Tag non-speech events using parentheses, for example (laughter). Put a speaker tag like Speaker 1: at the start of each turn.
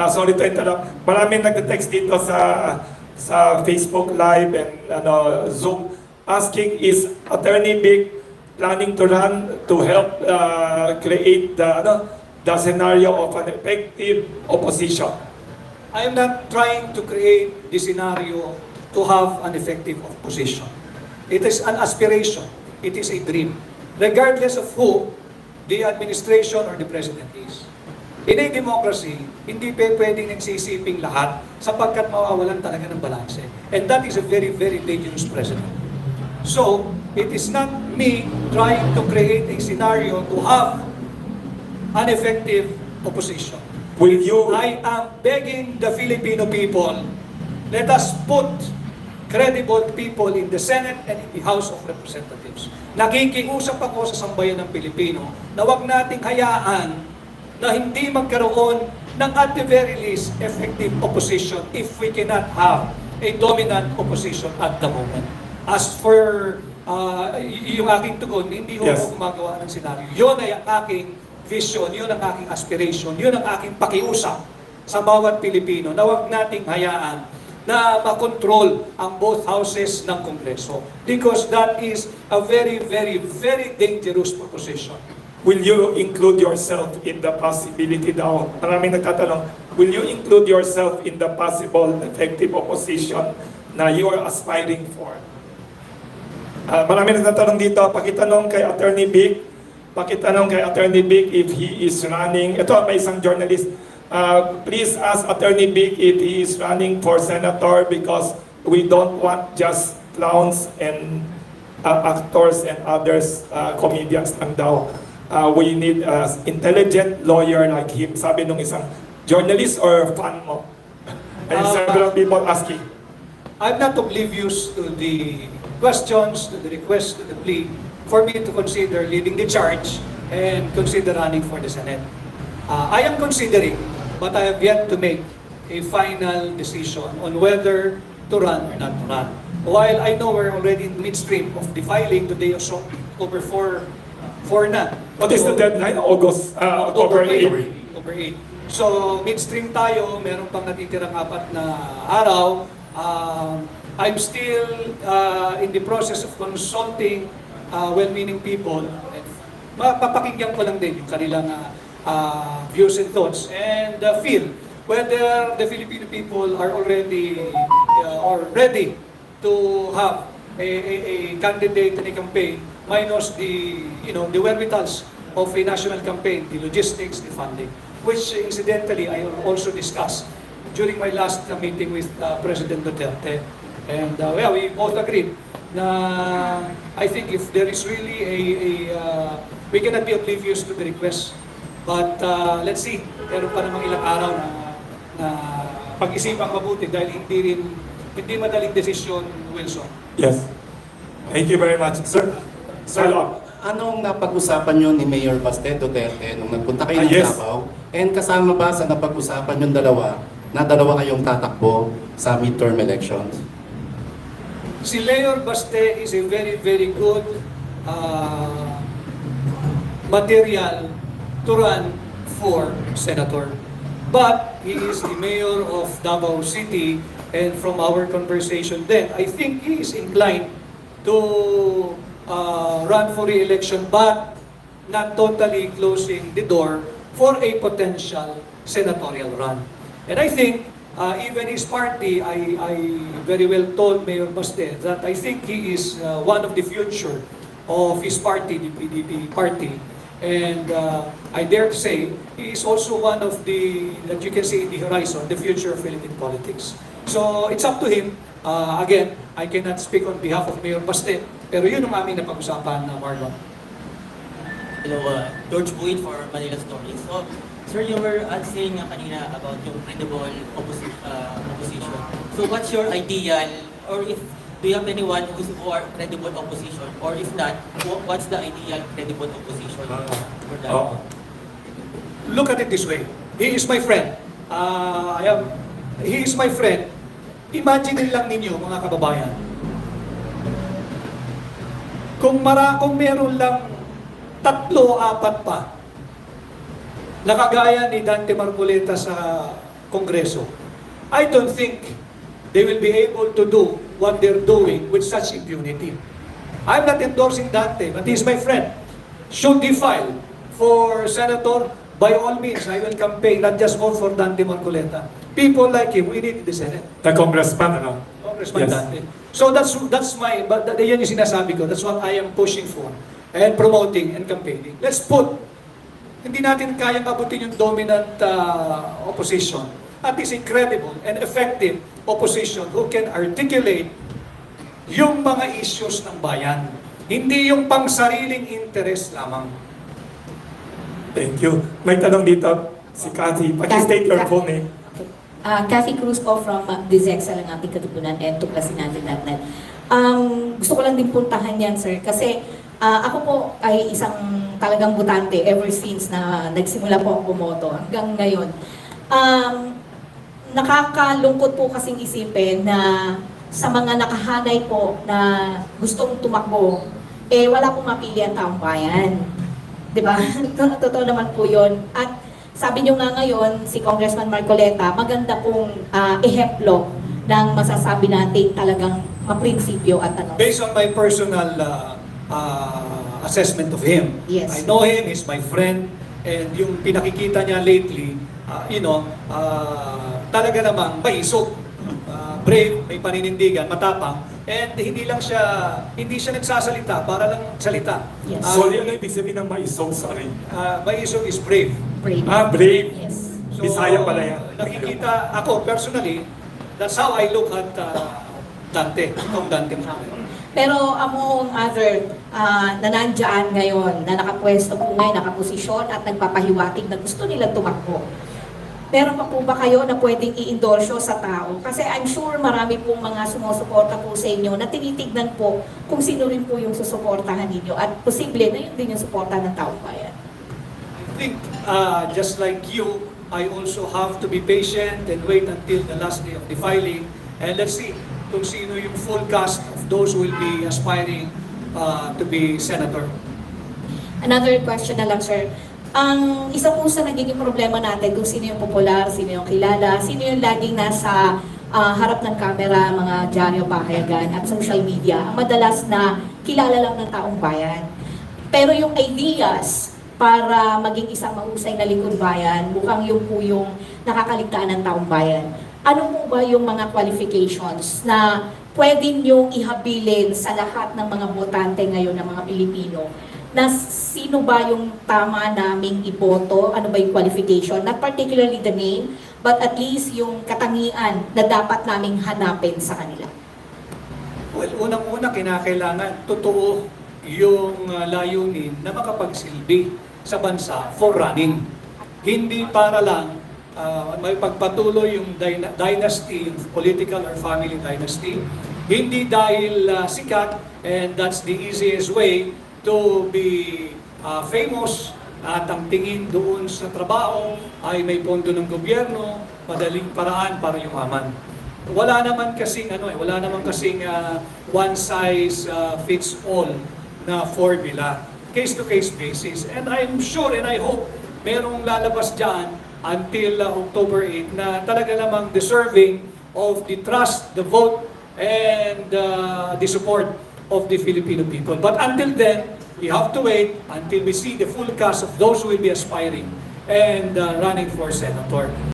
Speaker 1: Ah, sorry to interrupt. Maraming nag-text dito sa sa Facebook Live and ano, Zoom asking is Attorney Big planning to run to help uh, create the ano, the scenario of an effective opposition.
Speaker 2: I am not trying to create the scenario to have an effective opposition. It is an aspiration. It is a dream. Regardless of who the administration or the president is. In a democracy, hindi pa pwedeng nagsisiping lahat sapagkat mawawalan talaga ng balanse. And that is a very, very dangerous precedent. So, it is not me trying to create a scenario to have an effective opposition.
Speaker 1: Will you
Speaker 2: I am begging the Filipino people, let us put credible people in the Senate and in the House of Representatives. Nakikiusap ako sa sambayan ng Pilipino na wag nating hayaan na hindi magkaroon ng at the very least effective opposition if we cannot have a dominant opposition at the moment. As for uh, yung aking tugon, hindi ko
Speaker 1: Yes.
Speaker 2: gumagawa ng senaryo. Yun ay ang aking vision, yun ang aking aspiration, yun ang aking pakiusap sa bawat Pilipino na huwag nating hayaan na makontrol ang both houses ng Kongreso. Because that is a very, very, very dangerous proposition.
Speaker 1: Will you include yourself in the possibility daw? Maraming nagtatanong, will you include yourself in the possible effective opposition na you are aspiring for? Ah, maraming nagtatanong dito, pakitanong kay Attorney Vic, pakitanong kay Attorney Vic if he is running, ito may isang journalist, Ah, please ask Attorney Vic if he is running for senator because we don't want just clowns and uh, actors and others, uh, comedians lang daw. Uh, we need an intelligent lawyer like him. Sabi nung isang journalist or fan mo. And
Speaker 2: Ah,
Speaker 1: several people asking.
Speaker 2: I'm not oblivious to the questions, to the request, to the plea for me to consider leading the charge and consider running for the Senate. Uh, I am considering, but I have yet to make a final decision on whether to run or not to run. While I know we're already in midstream of the filing today or so, October 4, 4 na.
Speaker 1: What is the deadline? August, uh, October 8.
Speaker 2: October 8. So, midstream tayo, meron pang natitirang apat na araw. Um, I'm still uh, in the process of consulting uh, well-meaning people. And Mapapakinggan ko lang din yung kanilang uh, uh, views and thoughts and uh, feel whether the Filipino people are already uh, or ready to have a, a, a candidate in a campaign minus the you know the wherewithals of a national campaign, the logistics, the funding, which incidentally I also discussed during my last uh, meeting with uh, President Duterte. And uh, well, we both agreed na I think if there is really a, a uh, we cannot be oblivious to the request. But uh, let's see, meron pa namang ilang araw na, na pag-isipang mabuti dahil hindi rin hindi madaling desisyon, Wilson.
Speaker 1: Yes. Thank you very much. Sir, Sir Locke.
Speaker 3: Anong napag-usapan nyo ni Mayor Baste Duterte nung nagpunta kayo
Speaker 1: Ah,
Speaker 3: ng
Speaker 1: yes.
Speaker 3: Davao? And kasama ba sa napag-usapan yung dalawa na dalawa kayong tatakbo sa midterm elections?
Speaker 2: Si Mayor Baste is a very, very good uh, material to run for senator. But he is the mayor of Davao City and from our conversation then, I think he is inclined to uh, run for re-election but not totally closing the door for a potential senatorial run. And I think uh, even his party, I, I very well told Mayor Baste that I think he is uh, one of the future of his party, the PDP party. And uh, I dare to say, he is also one of the, that you can see in the horizon, the future of Philippine politics. So it's up to him. Uh, again, I cannot speak on behalf of Mayor Baste, pero yun ang aming napag-usapan na Marlon.
Speaker 4: Hello, uh, George Buin for Manila Stories. So, sir, you were uh, saying nga kanina about yung credible opposi- uh, opposition. So, what's your ideal, or if, do you have anyone who's for credible opposition? Or if not, wha- what's the ideal credible opposition for that?
Speaker 1: Oh.
Speaker 2: look at it this way. He is my friend. Uh, I am, he is my friend. Imagine lang ninyo, mga kababayan. Kung mara, kung meron lang tatlo, apat pa, nakagaya ni Dante Marcoleta sa Kongreso. I don't think they will be able to do what they're doing with such impunity. I'm not endorsing Dante, but he's my friend. Should he file for senator, by all means, I will campaign, not just vote for Dante Marcoleta. People like him, we need the Senate.
Speaker 1: The congressman, ano?
Speaker 2: Congressman
Speaker 1: Yes.
Speaker 2: Dante. So that's that's my, but that- yan yung sinasabi ko, that's what I am pushing for and promoting and campaigning. Let's put, hindi natin kayang abutin yung dominant uh, opposition. At least a credible and effective opposition who can articulate yung mga issues ng bayan. Hindi yung pang sariling interest lamang.
Speaker 1: Thank you. May tanong dito si Cathy. Paki-state your full name.
Speaker 5: Uh, Kathy Cruz po from uh, DZEX lang ating katupunan and tuklasinante.net. Um, gusto ko lang din puntahan yan, sir, kasi ah, ako po ay isang talagang butante ever since na nagsimula po ako bumoto hanggang ngayon. Um, nakakalungkot po kasing isipin na sa mga nakahanay po na gustong tumakbo, eh wala pong mapili ang taong bayan. 'Di ba? (laughs) Totoo naman po 'yon. At sabi niyo nga ngayon, si Congressman Marcoleta, maganda pong ah, ehemplo ng masasabi natin talagang maprinsipyo at ano.
Speaker 2: Based on my personal uh, uh, assessment of him,
Speaker 5: Yes.
Speaker 2: I know him, he's my friend, and yung pinakikita niya lately, uh, you know, uh, talaga namang maisog, uh, brave, may paninindigan, matapang, and hindi lang siya, hindi siya nagsasalita para lang salita.
Speaker 5: Yes.
Speaker 2: Uh,
Speaker 1: Sorry, ano ibig sabihin ng maisog? Sorry.
Speaker 2: uh, maisog is brave.
Speaker 5: Brave.
Speaker 1: Ah, brave.
Speaker 5: Yes.
Speaker 1: Bisaya pala yan.
Speaker 2: Nakikita ako personally, that's how I look at uh, Dante, Kong Dante.
Speaker 5: Pero among other ah, na nandyan ngayon, na nakapwesto po ngayon, nakaposisyon at nagpapahiwatig na gusto nilang tumakbo. Meron pa po ba kayo na pwedeng i-endorse sa tao? Kasi I'm sure marami pong mga sumusuporta po sa inyo na tinitignan po kung sino rin po yung susuportahan ninyo at posible na yun din yung suporta ng taong bayan.
Speaker 2: I think, uh, just like you, I also have to be patient and wait until the last day of the filing. And let's see kung sino yung full cast of those who will be aspiring uh, to be senator.
Speaker 5: Another question na lang, sir. Ang isa po sa nagiging problema natin kung sino yung popular, sino yung kilala, sino yung laging nasa ah, harap ng kamera, mga dyaryo, pahayagan at social media, ang madalas na kilala lang ng taong bayan. Pero yung ideas para maging isang mahusay na lingkod bayan, mukhang yung po yung nakakaligtaan ng taong bayan. Ano po ba yung mga qualifications na pwedeng yung ihabilin sa lahat ng mga botante ngayon ng mga Pilipino na sino ba yung tama naming iboto, ano ba yung qualification, not particularly the name, but at least yung katangian na dapat naming hanapin sa kanila.
Speaker 2: Well, unang-una kinakailangan totoo yung uh, layunin na makapagsilbi sa bansa for running. Hindi para lang uh, may pagpatuloy yung dyna- dynasty, yung political or family dynasty. Hindi dahil uh, sikat and that's the easiest way to be uh, famous at ang tingin doon sa trabaho ay may pondo ng gobyerno, madaling paraan para yumaman. Wala naman kasing ano eh, wala naman kasing ah, one size ah, fits all na formula. Case to case basis. And I'm sure and I hope merong lalabas diyan until ah, October 8 na talaga namang deserving of the trust, the vote and ah, the support of the Filipino people. But until then, we have to wait until we see the full cast of those who will be aspiring and uh, running for senator.